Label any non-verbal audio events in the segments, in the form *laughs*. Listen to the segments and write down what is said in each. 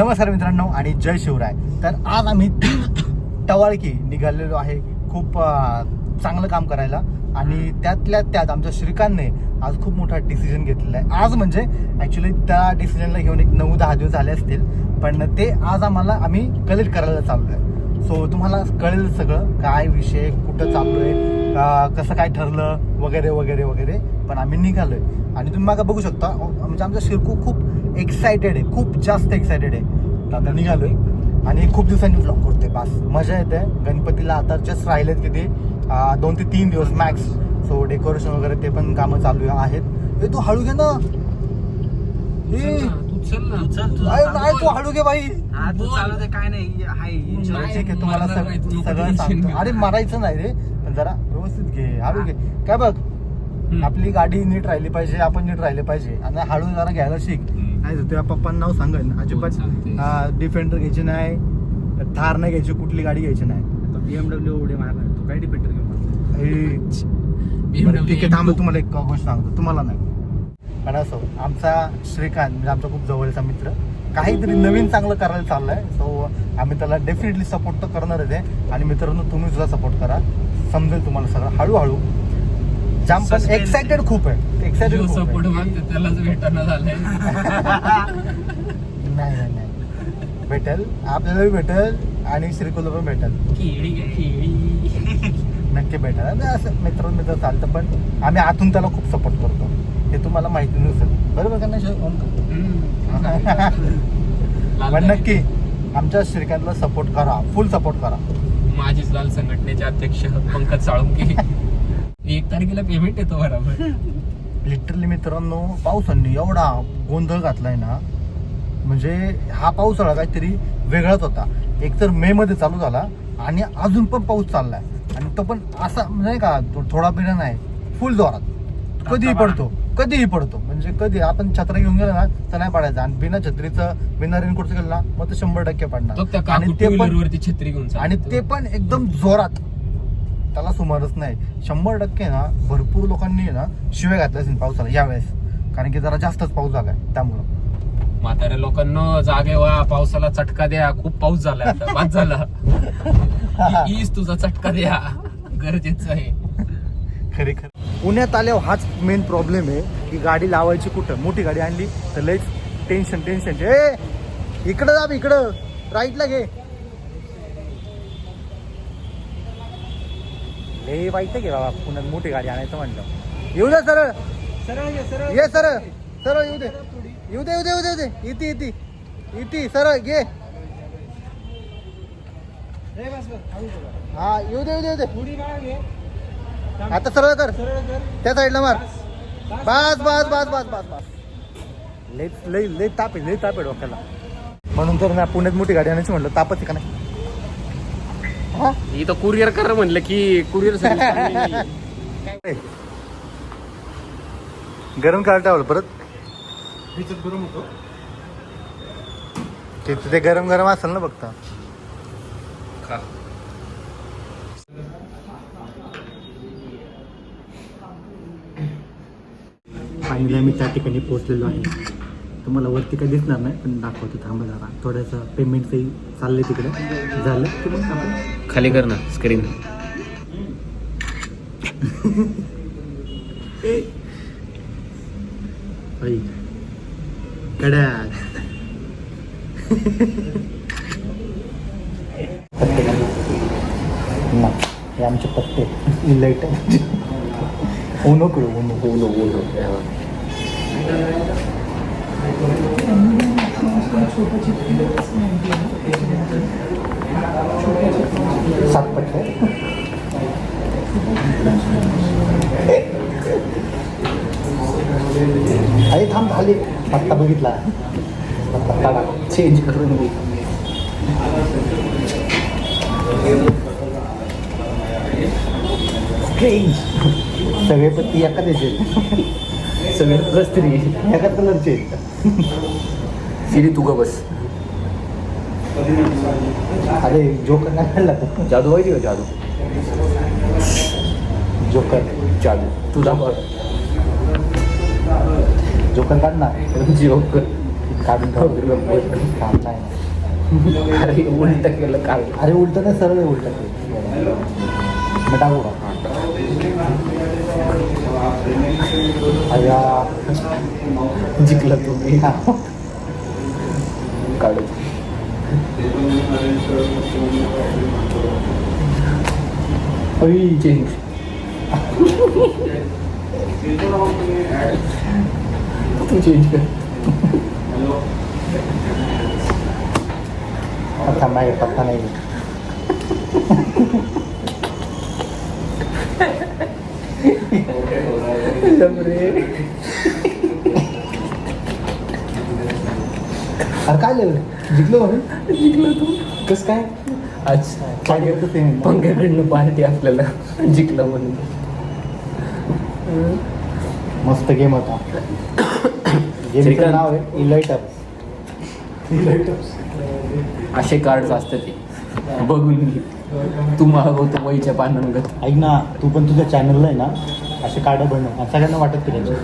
नमस्कार मित्रांनो आणि जय शिवराय. तर आज आम्ही *coughs* टवाळकी निघालेलो आहे खूप चांगलं काम करायला आणि त्यातल्या त्यात आमच्या श्रीकांतने आज खूप मोठा डिसिजन घेतलेला आहे. आज म्हणजे ॲक्च्युली त्या डिसिजनला घेऊन एक नऊ दहा दिवस झाले असतील पण ते आज आम्हाला आम्ही कलेक्ट करायला चाललो आहे सो तुम्हाला कळेल सगळं काय विषय कुठं चाललो आहे कसं काय ठरलं वगैरे वगैरे वगैरे पण आम्ही निघालोय. आणि तुम्ही मागं बघू शकता म्हणजे आमचा शिरकू खूप एक्सायटेड आहे खूप जास्त एक्सायटेड आहे. आता निघालोय आणि खूप दिवसांनी ब्लॉग करतोय बस. मजा येते. गणपतीला आता जस्ट राहिलेत किती? दोन ते तीन दिवस मॅक्स सो डेकोरेशन वगैरे ते पण कामं चालू आहेत. ए तू हळू घे ना. तू चल ना. नाही नाही, तू हळू घे बाई. काय नाही ठीक आहे तुम्हाला सगळं सांगतो. अरे मारायचं नाही रे. पण जरा व्यवस्थित घे हळू घे. काय बघ? आपली गाडी नीट राहिली पाहिजे आपण नीट राहिले पाहिजे. आणि हळू जरा घ्यायला शिक. नाही तर तुझ्या पप्पांना नाव सांगेल हो, अजिबात. डिफेंडर घ्यायची नाही थार नाही घ्यायची कुठली गाडी घ्यायची नाही. बीएमडब्ल्यू उडे मारणार तू काय डिपेंडर घेऊन *laughs* बरं, ठीक आहे थांब तुम्हाला एक गोष्ट सांगतो. तुम्हाला नाही. पण असो आमचा श्रीकांत म्हणजे आमचा खूप जवळचा मित्र काहीतरी नवीन चांगलं करायला चाललंय. सो आम्ही त्याला डेफिनेटली सपोर्ट तर करणारच आहे. आणि मित्रांनो तुम्ही सुद्धा सपोर्ट करा. समजेल तुम्हाला सगळं. हळूहळू जाम पण Suspense. एक्साइटेड खूप आहे. एक्साइटेड खूप सपोर्ट आहे. मागते त्यालाच भेटायला झालंय. *laughs* नाही नाही नाही. भेटेल. आपल्याला भेटेल आणि श्रीकुला पण भेटेल. केळी केळी *laughs* नक्की भेटेल. आणि असं मित्र मित्र चालतं पण आम्ही आतून त्याला खूप सपोर्ट करतो. हे तुम्हाला माहिती नसेल. बरोबर का नाही शे- ओमकार? *laughs* पण नक्की आमच्या श्रीकांतला सपोर्ट करा. फुल सपोर्ट करा. माझीच लाल संघटनेचे अध्यक्ष पंकज साळुंके. एक तारखेला पेमेंट येतो बरोबर. लिटरली मित्रांनो पावसांनी एवढा गोंधळ घातलाय ना म्हणजे हा पावसाळा काहीतरी वेगळाच होता. एक तर मे मध्ये चालू झाला आणि अजून पण पाऊस चाललाय. आणि तो पण असा नाही का तो थोडा बिना नाही फुल जोरात. कधीही पडतो कधीही पडतो. म्हणजे कधी आपण छत्रा घेऊन गेलो ना तर नाही पडायचं. आणि बिना छत्रीचं बिना रेनकोटचं गेलं ना मग ते शंभर टक्के पडणार. त्या आणि ते पण छत्री घेऊन आणि. ते पण एकदम जोरात. त्याला सुमारच नाही. शंभर टक्के ना भरपूर लोकांनी ना शिव्या घातल्या असेल पावसाला यावेळेस. कारण की जरा जास्तच पाऊस झालाय त्यामुळं. म्हाताऱ्या लोकांना जागे व्हा. पावसाला चटका द्या. खूप पाऊस झाला आता. बाद झाला. *laughs* ईज तुझा चटका द्या. गरजेचं आहे. खरी खरी पुण्यात आल्यावर हाच मेन प्रॉब्लेम आहे की गाडी लावायची कुठं? मोठी गाडी आणली तर लयच टेन्शन टेन्शन ए इकडं जा इकडं. राईटला घे. लय वाईट आहे की बाबा पुण्यात मोठी गाडी आणायचं म्हणलं. येऊ दे सरळ. सरळ ये सरळ. ये सरळ. सरळ येऊ दे. येऊ दे येऊ दे येऊ दे येऊ दे. इथे इथे. सरळ घे. हा येऊ दे येऊ दे येऊ दे. आता सरळ कर. त्या साईडला मार. बस. बस बस बस बस बस. लय लय लय ताप आहे लय ताप आहे डोक्याला. म्हणून तर ना पुण्यात मोठी गाडी आणायची म्हणलं तापच आहे का नाही? हा? इथं कुरिअर कर म्हणलं की कुरिअर काय? *laughs* गरम काढ टावलं परत भिजत गरम होतो ते ते गरम गरम असेल ना बघता फायनली आम्ही त्या ठिकाणी पोहोचलेलो आहे तुम्हाला वरती काही दिसणार नाही पण दाखवतो थांबा जरा. थोडंसं पेमेंटचंही चाललंय तिकडे. झालं की मग आपण? खाली कर ना स्क्रीन आई. कडा हे आमचे पत्ते. लाइट ओनो करू ओनो ओनो ओनो सात पट्टे अरे थांब झाले पत्ता बघितला पत्ता चेंज करून घे स्ट्रेंज सगळे पत्ती एकाच याचे सगळे प्लस थ्री एकाच कलरचे सिरी तू ग बस. अरे जोकर नाही तर जादू व्हायची का जादू? जोकर जादू. तू दाखव जोकर काढ ना जोकर काढून काम नाही. अरे उलट केलं काल. अरे उलट नाही सरळ उलट. मग टाकू का? अय्या. जिंकलं तुम्ही. हा. काढू चेंज तू चेंज कर. थांबा हे पत्ता नाही अरे काय लिहिलं जिंकलो म्हणून? जिंकलं तू. कसं काय? अच्छा. ते? पंख्याकडनं पार्टी आपल्याला जिंकलं म्हणून. मस्त गेम होता. गेमचं. नाव आहे इलाइटअप असे कार्ड असतात ते. बघून तू मागवतो वहीच्या पानांगत. ऐक ना तू पण तुझ्या चॅनलला आहे ना असे कार्ड बनव. सगळ्यांना वाटत फिरायचे.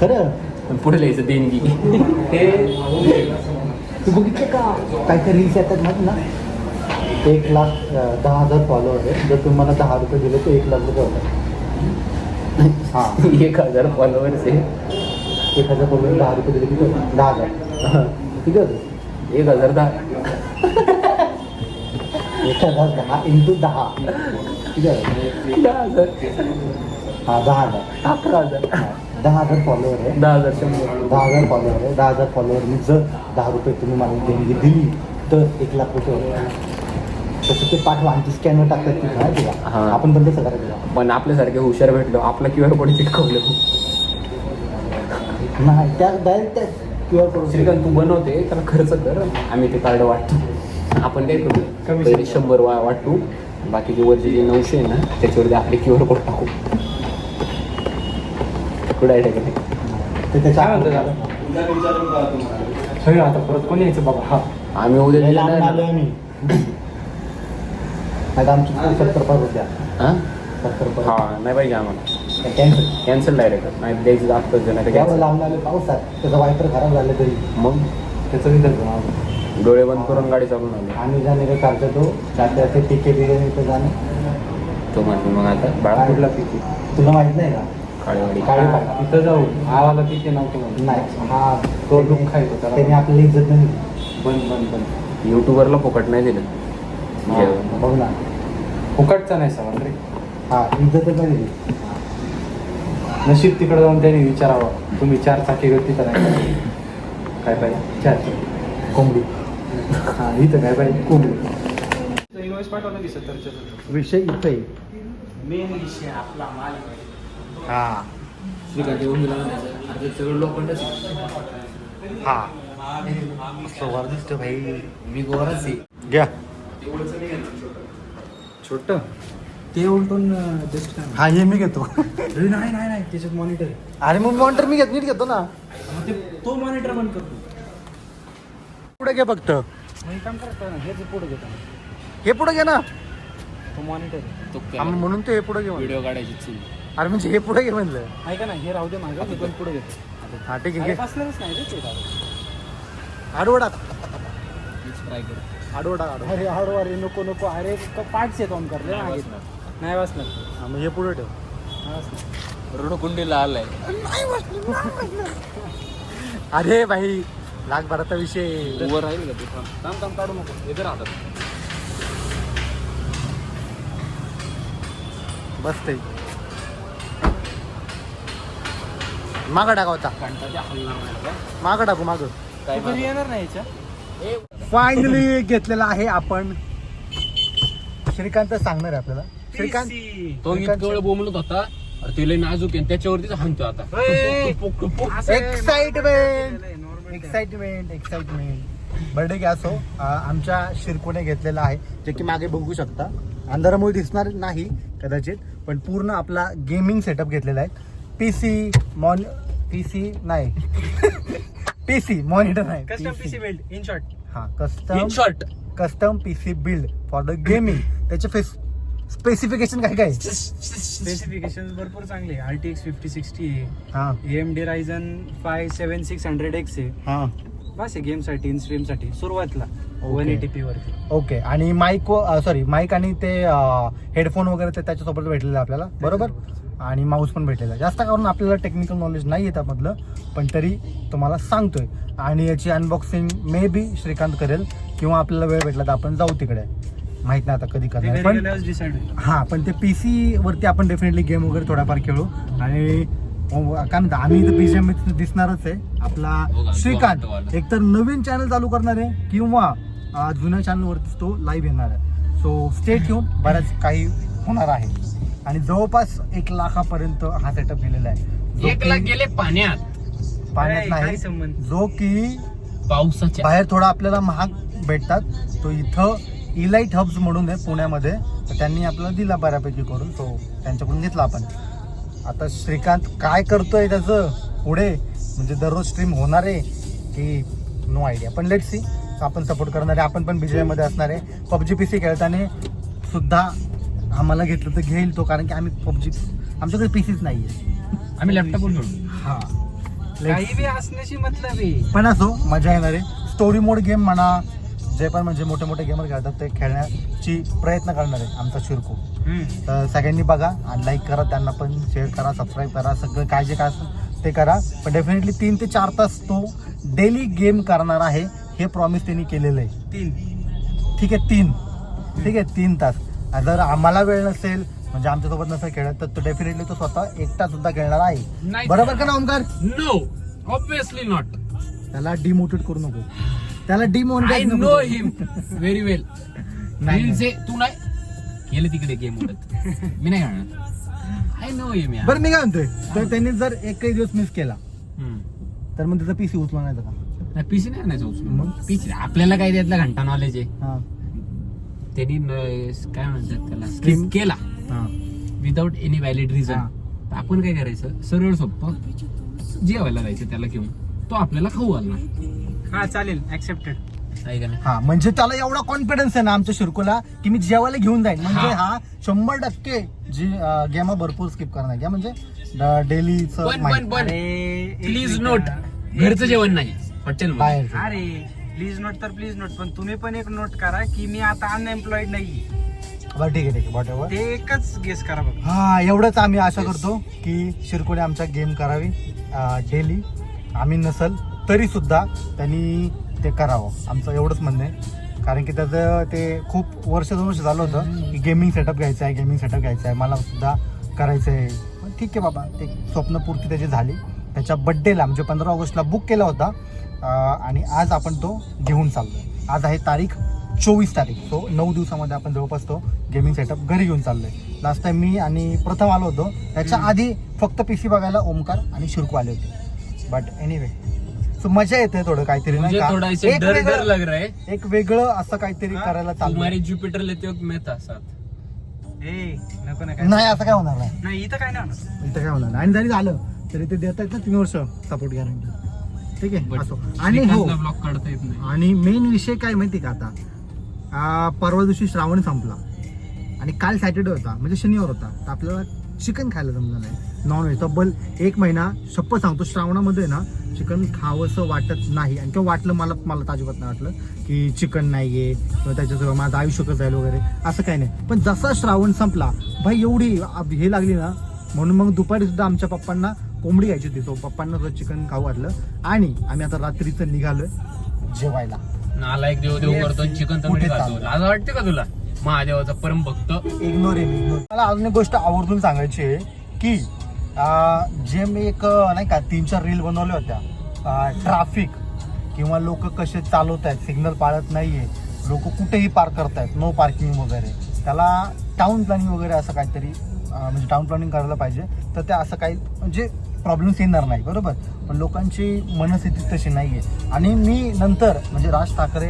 खरं? पुढे लिहायचं देणगी तू बघितलं का काय काय रील्स येतात माहिती ना एक लाख दहा हजार फॉलोअर आहे जर तुम्हाला दहा रुपये दिले तर एक लाख रुपये होतात हां एक हजार फॉलोअर्स आहे एक हजार फॉलोअर दहा रुपये दिले किती होतात दहा हजार किती होतं एक हजार दहा एक हजार दहा इंटू दहा किती होतं दहा हजार हां दहा हजार अकरा हजार दहा हजार फॉलोअर आहे. दहा हजार शंभर दहा हजार फॉलोअर आहे. दहा हजार फॉलोअरनी जर दहा रुपये तुम्ही मला देणगी दिली तर एक लाख रुपये होतात तसं ते पाठवा आणि स्कॅनर टाकतात ती माहिती का हां. आपण पण तसं करायचं पण आपल्यासारखे हुशार भेटलो आपला क्यू आर कोड चिटकवलं नाही त्या डायरेक्ट त्या क्यू आर कोड श्रीकांत तू बनवते त्याला खर्च कर. आम्ही ते कार्ड वाटतो. आपण काय करू? कमी पहिले शंभर वा वाटू. बाकीचे वरचे जे नऊशे आहे ना त्याच्यावरती आपले क्यू आर कोड टाकू. कुठं आहे ते त्याच्या काय म्हणतो दादा? सगळं आता परत कोणी यायचं बाबा? हा. आम्ही उद्या लय. आलोय आम्ही आमची सत्तर पाच होत्या हा? सत्तर हा नाही पाहिजे आम्हाला. कॅन्सल कॅन्सल डायरेक्ट नाही द्यायचं नाही तर एवढं cancel. पावसात. त्याचा वायपर खराब झाला तरी. मग? त्याचं डोळे बंद करून गाडी चालून आलो. आम्ही जाणे का काढतो तो जाते ते टिके बिके जाणे. तो म्हणतो मग आता बाळा कुठला पिके तुला माहीत नाही का? काळेवाडी काळे पाय तिथं जाऊ. आवाला पिके नव्हतं म्हणून नाही. हा तो दुःख आहे तो. त्याला. त्याने आपल्याला इज्जत नाही दिली. बंद बंद बंद. युट्यूबरला फुकट नाही दिलं. हा, जेवण. बघ ना. फुकटचा नाही सवाल रे. हा इज्जतच नाही दिली. नशीब तिकडे जाऊन त्याने विचारावं. तुम्ही चार चाकी व्यक्ती तर नाही. का? काय पाहिजे चार चाकी. कोंबडी. हा इथं काय पाहिजे कोंबडी. इन्व्हॉइस पाठवलं की सत्तरच्या विषय इथे मेन विषय आपला माल हा. श्रीकांत येऊन गेला आता सगळं लोखंडच हा. सवार दिसतो भाई. मी गोरच आहे. घ्या. छोट. ते उलटून जस्ट हा हे मी घेतो. नाही नाही नाही त्याच्यात मॉनिटर अरे मग मॉनिटर मी घेत नीट घेतो ना. ते तो मॉनिटर बंद करतो. पुढे घे फक्त. मग काम करतो ना हेच पुढे घेतो हे पुढे घे ना. तो मॉनिटर तो म्हणून ते हे पुढे घे म्हणलं. व्हिडिओ काढायची चूल अरे म्हणजे हे पुढे घे म्हणलं. ऐका ना हे राहू दे मागं मी पण पुढे घेतो. हा ठीक आहे घे. बसलेलंच नाही रे ते. आडवडा आडवडा आडवडा अरे हळू अरे नको नको. अरे येतो ऑन करले नाही मागे. बसणार. नाही बसणार. हा मग हे पुढे ठेव. नाही बसणार. रडकुंडीला आलाय. अरे भाई लाख भराचा विषय. उभं राहील का ते थांब थांब काढू नको. इथे राहतात बसते मागं टाका होता? मागं टाकू मागं. येणार नाही फायनली घेतलेला आहे आपण. श्रीकांत सांगणार आहे आपल्याला. श्रीकांत? तो इतकं वेळ बोंबलत होता अरे ते लय नाजूक आहे त्याच्यावरतीच हाणतो आता. ए! टुपुक, टुपुक. एक्साइटमेंट एक्साइटमेंट एक्साइटमेंट बर्थडे गॅस हो आ, आमच्या शिरकोने घेतलेला आहे जे की मागे बघू शकता. अंधारामुळे दिसणार नाही कदाचित पण पूर्ण आपला गेमिंग सेटअप घेतलेला आहे. पी सी मॉन पी सी नाही. पी सी मॉनिटर नाही. Custom PC build in short हा in custom short custom P C build for the gaming त्याचे फेस स्पेसिफिकेशन काय काय? स्पेसिफिकेशन भरपूर चांगले R T X fifty sixty आहे. हा. M D Ryzen five seven six hundred X आहे. हा. बस आहे गेमसाठी इन स्ट्रीमसाठी सुरुवातला. वन एटी पी वरती. ओके आणि माईक सॉरी माईक आणि ते हेडफोन वगैरे ते त्याच्यासोबत भेटलेलं आहे आपल्याला बरोबर? आणि माऊस पण भेटलेला. आहे जास्त करून आपल्याला टेक्निकल नॉलेज नाही आहे त्यामधलं पण तरी तुम्हाला सांगतोय. आणि याची अनबॉक्सिंग मे बी श्रीकांत करेल किंवा आपल्याला वेळ भेटला तर आपण जाऊ तिकडे. माहीत नाही आता कधी करणार. पण हा पण ते पी सी वरती आपण डेफिनेटली गेम वगैरे थोडाफार खेळू. आणि अं, काय म्हणता आम्ही इथं बीजेएम दिसणारच आहे. हो आपला का? श्रीकांत. एकतर नवीन चॅनल चालू करणार आहे किंवा जुन्या चॅनल वरतीच तो लाईव्ह येणार आहे. सो स्टेट घेऊन बऱ्याच काही होणार आहे. आणि जवळपास एक लाखापर्यंत हा सेटअप गेलेला आहे. जो एक लाख की गेले पाण्यात. पाण्यात नाही संबंध? जो की पावसाच्या. बाहेर थोडा आपल्याला महाग भेटतात. तो इथं इलाईट हब्स म्हणून आहे पुण्यामध्ये. तर त्यांनी आपल्याला दिला बऱ्यापैकी करून. सो त्यांच्याकडून घेतला आपण. आता श्रीकांत काय करतोय त्याचं? पुढे. म्हणजे दररोज स्ट्रीम होणार आहे. की नो आयडिया पण लेट सी आपण सपोर्ट करणार आहे आपण पण मध्ये असणार. आहे पबजी पी सी खेळताना सुद्धा आम्हाला घेतलं तर घेईल तो कारण की आम्ही पबजी आमच्याकडे पी सीच नाही आहे आम्ही लॅपटॉप खेळू. हा. काही बी असण्याची मतलब आहे. पण असो मजा येणार आहे. स्टोरी मोड गेम म्हणा जे पण म्हणजे मोठे मोठे गेमर खेळतात ते खेळण्याची प्रयत्न करणार आहे आमचा शिरको. तर सगळ्यांनी बघा आणि लाईक करा त्यांना पण शेअर करा सबस्क्राईब करा सगळं काय जे काय असेल ते करा. पण डेफिनेटली तीन ते चार तास तो डेली गेम करणार आहे. हे प्रॉमिस त्यांनी केलेलं आहे. तीन. ठीक आहे तीन. ठीक आहे तीन तास. जर आम्हाला वेळ नसेल म्हणजे आमच्यासोबत नसेल खेळत तर तो डेफिनेटली तो स्वतः एकटा सुद्धा खेळणार आहे. नाही. बरोबर का ना ओमकार? नो ऑब्विसली नॉट त्याला डिमोटिवेट करू नको. त्याला I demotivate no him very well नाही, नाही. से तू नाही गेले तिकडे गेम उडत. मी नाही खेळणार. आय नो हिम बरं मी काय म्हणतोय? तर त्यांनी जर एकही दिवस मिस केला तर मग त्याचा पीसी उचलवायचा का? पीसी नाही आणायचं उचलून. मग? पीसी आपल्याला काय त्यातला घंटा नॉलेज आहे? हा. त्यांनी न- काय म्हणतात त्याला? Stream? स्किप केला. हा. विदाऊट एनी व्हॅलिड रिझन हा. आपण काय करायचं? सरळ सोप्पं जेवायला जायचं त्याला घेऊन. तो आपल्याला खाऊ घालणार. हा चालेल. ऍक्सेप्टेड आहे का नाही? हा म्हणजे त्याला एवढा कॉन्फिडन्स आहे ना आमच्या शिरकोला की मी जेवायला घेऊन जाईन. म्हणजे हा. हा शंभर टक्के जी गेम भरपूर स्किप करणार. घ्या म्हणजे डेलीच पण प्लीज. नोट घरचं जेवण नाही. हॉटेल बाहेर अरे प्लीज नोट तर प्लीज नोट पण तुम्ही पण एक नोट करा की मी आता अनएम्प्लॉईड नाही बरं ठीक आहे ठीक आहे whatever. ते एकच गेस करा बघा. हा एवढंच आम्ही आशा करतो की शिरकोने आमच्या गेम करावी. डेली आम्ही नसल तरी सुद्धा त्यांनी ते करावं. आमचं एवढंच म्हणणं आहे. कारण की त्याचं ते खूप वर्ष दोन वर्ष झालं होतं की गेमिंग सेटअप घ्यायचं आहे गेमिंग सेटअप घ्यायचं आहे. मला सुद्धा करायचं आहे. पण ठीक आहे बाबा ते स्वप्नपूर्ती त्याची झाली. त्याच्या बड्डेला म्हणजे पंधरा ऑगस्टला बुक केला होता. आणि आज आपण तो घेऊन चाललो आज आहे तारीख चोवीस तारीख. तो नऊ दिवसामध्ये आपण जवळपास तो गेमिंग सेटअप घरी घेऊन चाललोय. लास्ट टाइम मी आणि प्रथम आलो होतो. त्याच्या आधी फक्त पी सी बघायला ओमकार आणि शिरकू आले होते. बट एनिवे सो मजा येते थोडं काहीतरी नाही मुझे का? थोड़ा इसे एक डर डर वेगळं- लग रहा है. एक वेगळं असं काहीतरी? करायला चालू तुम्हारे जुपिटर लेते वक्त मैं था साथ. ए नको ना काय नाही असं काय होणार नाही. नाही इथं काय नाही होणार? इथं काय होणार नाही. आणि जरी झालं तरी ते देत आहेत ना तीन वर्ष सपोर्ट गॅरंटी ठीक आहे? असो. आणि हो ब्लॉक काढता येत नाही. आणि मेन विषय काय माहिती का आता? आ, परवा दिवशी श्रावण संपला. आणि काल सॅटर्डे होता म्हणजे शनिवार होता. तर आपल्याला चिकन खायला जमलं नाही. नॉनव्हेज तब्बल एक महिना शप्प सांगतो श्रावणामध्ये ना चिकन खावंसं वाटत नाही. आणि किंवा वाटलं मला मला तर अजिबात नाही वाटलं की चिकन नाही आहे किंवा त्याच्याजवळ माझं आयुष्य कसं जाईल वगैरे. असं काही नाही. पण जसा श्रावण संपला भाई एवढी हे लागली ना म्हणून मग दुपारी सुद्धा आमच्या पप्पांना कोंबडी घ्यायची होती सो पप्पांना सुद्धा चिकन खाऊ वाटलं आणि आम्ही आता रात्रीचं निघालोय जेवायला. नाला एक देव देव करतो चिकन कुठे खातो? लाज वाटते का तुला? महादेवाचा परम भक्त. इग्नोर इग्नोर मला अजून एक गोष्ट आवर्जून सांगायची आहे की अं, जे मी एक अं, नाही का तीन चार रील बनवल्या होत्या. ट्राफिक किंवा लोक कसे चालवत आहेत सिग्नल पाळत नाहीये. लोक कुठेही पार्क करतायत नो पार्किंग वगैरे. त्याला टाउन प्लॅनिंग वगैरे असं काहीतरी अं, म्हणजे टाउन प्लॅनिंग करायला पाहिजे. तर ते असं काही म्हणजे प्रॉब्लेम्स येणार नाही बरोबर? पण लोकांची मनस्थिती तशी नाही आहे आणि मी नंतर म्हणजे राज ठाकरे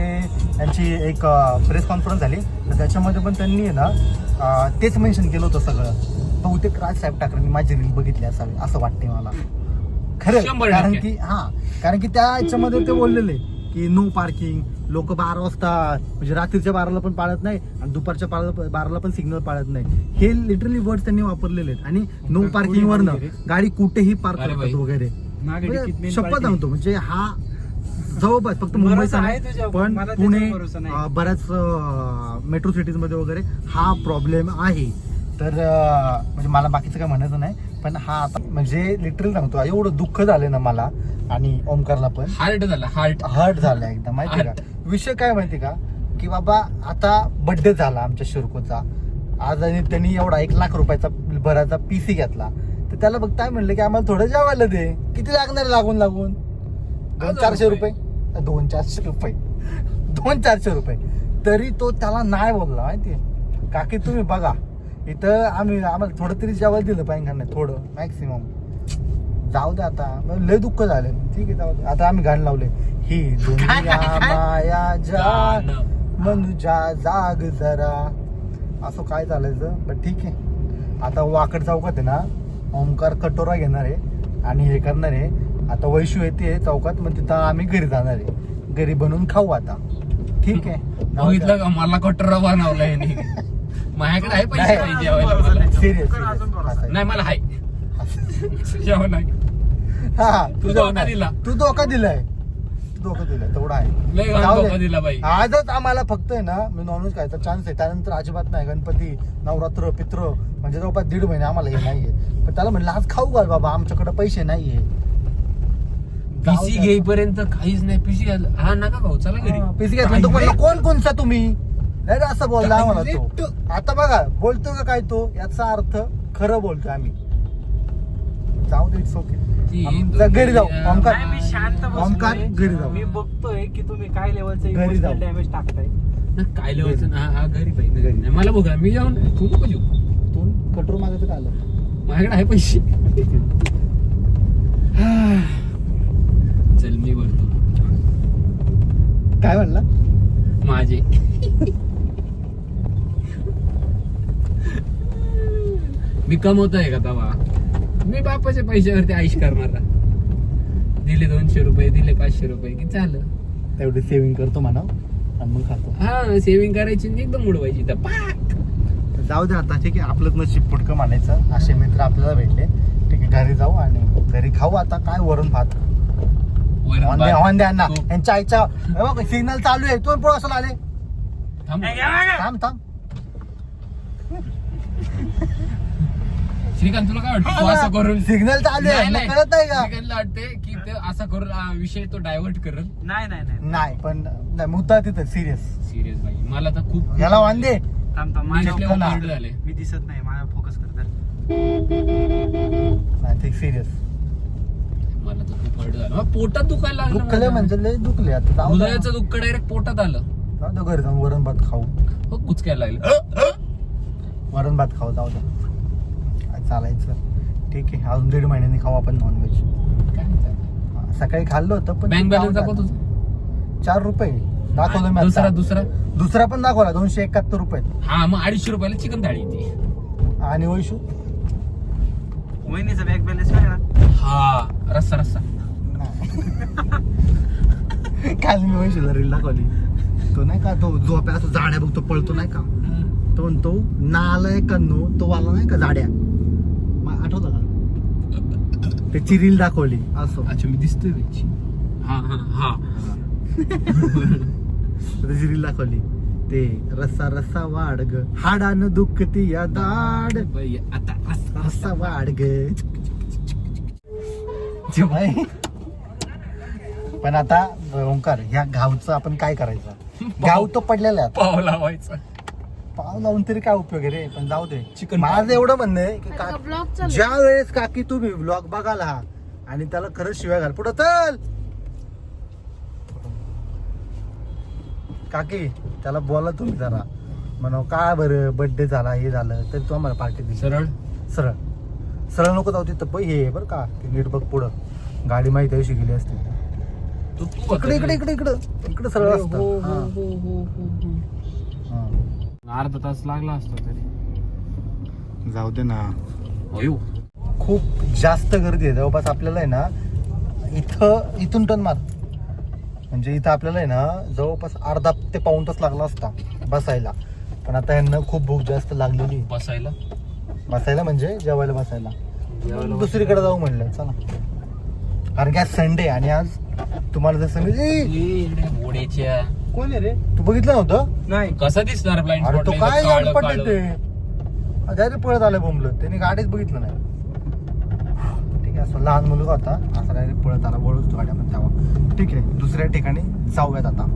यांची एक प्रेस कॉन्फरन्स झाली. तर त्याच्यामध्ये पण त्यांनी आहे ना तेच मेन्शन केलं होतं सगळं. बहुतेक राज साहेब ठाकरेंनी माझी रील बघितली असावी असं वाटते मला. खरं कारण. की हा कारण की त्या याच्यामध्ये ते बोललेले की नो पार्किंग लोक बारा वाजता म्हणजे रात्रीच्या बाराला पण पाळत नाही आणि दुपारच्या बाराला बाराला पण सिग्नल पाळत नाही. हे लिटरली वर्ड त्यांनी वापरलेले आहेत. आणि नो पार्किंग वरनं गाडी कुठेही पार्क करतात. वगैरे. म्हणजे शपथ. सांगतो म्हणजे हा जवळपास फक्त मुंबईचा आहे पण पुणे बऱ्याच मेट्रो सिटीजमध्ये वगैरे हा प्रॉब्लेम आहे. तर म्हणजे मला बाकीचं काय म्हणायचं नाही पण हा आता म्हणजे लिटरली सांगतो एवढं दुःख झालं ना मला आणि ओमकारला पण. हार्ट झाला हार्ट हर्ट झाला एकदम माहिती का? विषय काय माहिती का? की बाबा आता बर्थडे झाला आमच्या शिरकोचा. आज आणि त्यांनी एवढा एक लाख रुपयाचा भराचा पीसी घेतला. तर त्याला बघ काय म्हणलं की आम्हाला थोडं जेवायला दे. किती लागणार लागून लागून? दोन चारशे रुपये. दोन चारशे रुपये. दोन चारशे रुपये. तरी तो त्याला नाही बोलला माहितीये काकी तुम्ही बघा. इथं आम्ही आम्हाला थोडं तरी जेवायला दिलं पाहिजे थोडं मॅक्सिमम जाऊ दे आता. मग लय दुःख झाले. ठीक आहे जाऊ दे. आता आम्ही गाणं लावले. ही दुनिया माया जान. मनुजा जाग जरा. असं काय चालायचं? पण ठीक आहे. आता वाकड चौकात आहे ना ओमकार कटोरा घेणार आहे आणि हे करणार आहे. आता वैशू येते चौकात मग तिथं आम्ही घरी जाणार आहे. घरी बनवून खाऊ आता. ठीक आहे. बघितलं का मला कटोरा बनवला याने माझ्याकडे आहे पैसे. सिरियस अजून भरोसा नाही मला हाय जेवण आहे. हा तू धोका दिला. तू धोका दिलाय. तू धोका दिलाय तेवढा आहे. लय घाण जाऊ दे. धोका दिला बाई. आजच आम्हाला फक्त आहे ना मी नॉनव्हेज खायचा चान्स आहे. त्यानंतर अजिबात नाही. गणपती नवरात्र पित्र म्हणजे जवळपास दीड महिने आम्हाला हे नाहीये. पण त्याला म्हणलं आज खाऊ घाल बाबा आमच्याकडे पैसे नाहीये. पीसी घेईपर्यंत काहीच नाही. पीसी हा नका भाऊ चला घरी. पीसी घेतला. तो म्हणला कोण कोणचा तुम्ही? नाही रे असं बोलला आम्हाला तो. आता बघा बोलतो का काय तो? याचा अर्थ खरं बोलतोय आम्ही. जाऊ दे इट्स ती घरी जाऊ. ओमकार. नाही, मी शांत ओमकार, घरी बसलोय जाऊ. मी बघतोय की तुम्ही काय लेवलचं घरी जाऊ. इमोशनल डॅमेज टाकताय. ना, काय लेवलचं ना हा घरी पाहिजे घरी. नाही मला बघा मी जाऊन तू नको जेऊ तू कटोर मागायचं काय आलं. माझ्याकडे आहे पैसे. चल मी भरतो काय म्हणला? माझे. *laughs* मी कमवतोय का तवा? मी बापाच्या पैशावरती आईश करणारा दिले दोनशे रुपये दिले पाचशे रुपये की झालं तेवढी सेव्हिंग करतो म्हणा आणि मग खातो. हा सेव्हिंग करायची आणि एकदम उडवायची. तर पाक. जाऊ दे आता ठीक आहे. आपलंच नशीब पुटकं म्हणायचं. असे मित्र आपल्याला भेटले. ठीक आहे घरी जाऊ आणि घरी खाऊ आता. काय वरून भात? वरण ऑन द्या भात, ऑन द्या ना. तूप. यांच्या आईच्या सिग्नल चालू आहे. तो पुढे असं आले थांब. थांब थांब. श्रीकांत तुला काय वाटतं? तू असं करून सिग्नल चालू आहे. नाही, मग कळत नाही का? श्रीकांतला वाटते की ते असं करून हा विषय तो डायव्हर्ट करल. नाही नाही नाही. नाही पण नाही मुद्दा तिथं सिरियस सिरियस बाई. मला तर खूप याला वांदे. थांब थांब. माझ्या hard झाले मी दिसत नाही. माझ्या फोकस कर तर. नाही ठीक सिरियस मला तर खूप हर्ट झालं मला पोटात दुखायला लागलं दुखले माझ्या. म्हणजे लय दुखले. आता जाऊ दे. हृदयाचं दुःख डायरेक्ट पोटात आलं. जाऊ दे घरी जाऊन वरण भात खाऊ. हो कुचकायला लागलं. वरण भात खाऊ जाऊ दे. चालायचं. ठीक आहे अजून दीड महिन्यांनी खाऊ आपण नॉनव्हेज? सकाळी खाल्लं होतं पण बँक बॅलन्स जाऊ दाखव दे. तुझं चार रुपये. दाखवलं मी दुसरा आता. दुसरा? दुसरा पण दाखवला दोनशे एकाहत्तर रुपये. हा मग अडीचशे रुपयाला चिकन थाळी ती आणि वैशू? वहिनीचा बॅक बॅलन्स काय ना? हा रस्सा रस्सा. *laughs* काल मी वैशूला रील दाखवली. तो नाही का तो झोप्या असं जाड्या बघतो पळतो नाही का? तो म्हणतो नालाय कन्नो तो वाला नाही का जाड्या? आठवतं का? त्याची रील दाखवली असं. अच्छा मी दिसतोय त्याची. हा हा हा. *laughs* त्याची रील दाखवली. ते रस्सा रस्सा वाढ ग हाडानं दुखती या दाड आता असं- रस्सा. वाढ ग पण आता ओंकार ह्या गावचं आपण काय करायचं? गाव तो पडलेला आहे आता. पाव लावायचं. पाव लावून तरी काय उपयोग आहे रे? पण जाऊ दे. चिकन माझं एवढं म्हणणं आहे की का- का ब्लॉग चालू ज्या वेळेस काकी तुम्ही ब्लॉग बघाल हा आणि त्याला खरंच शिवाय घाल. पुढं चल! काकी त्याला बोला तुम्ही जरा. म्हणा काय बरं? बर्थडे झाला हे झालं तरी तू आम्हाला पार्टी दिली सरळ? सरळ. सरळ नको जाऊ तिथं. पण हे आहे बरं का ते नीट बघ पुढं. गाडी माहिती आहे गेली असते. तू तू इकडे इकडे इकडे इकडे. इकडे सरळ हो, असतं. हो, हो. अर्धा तास लागला असतो तरी. जाऊ दे ना. अयो. खूप जास्त गर्दी आहे. जवळपास आपल्याला आहे ना इथं इथून टन मार म्हणजे इथं आपल्याला आहे ना जवळपास अर्धा ते पाऊण तास लागला असता बसायला. पण आता यांना खूप भूक जास्त लागलेली. बसायला? बसायला म्हणजे जेवायला बसायला. दुसरीकडे जाऊ म्हणलं चला. कारण की आज संडे आणि आज तुम्हाला जसं घोड्याच्या कोण आहे रे? तू बघितलं नव्हतं? नाही. कसा दिसणार ब्लाइंड अरे तो काय अडपट येते डायरेक्ट पळत आलं बोंबलं त्याने गाडीच बघितलं नाही. ठीक आहे असं लहान मुलगा होता. असा डायरेक्ट पळत आला वळूच तो गाड्यामध्ये तेव्हा ठीक आहे दुसऱ्या ठिकाणी जाऊयात आता.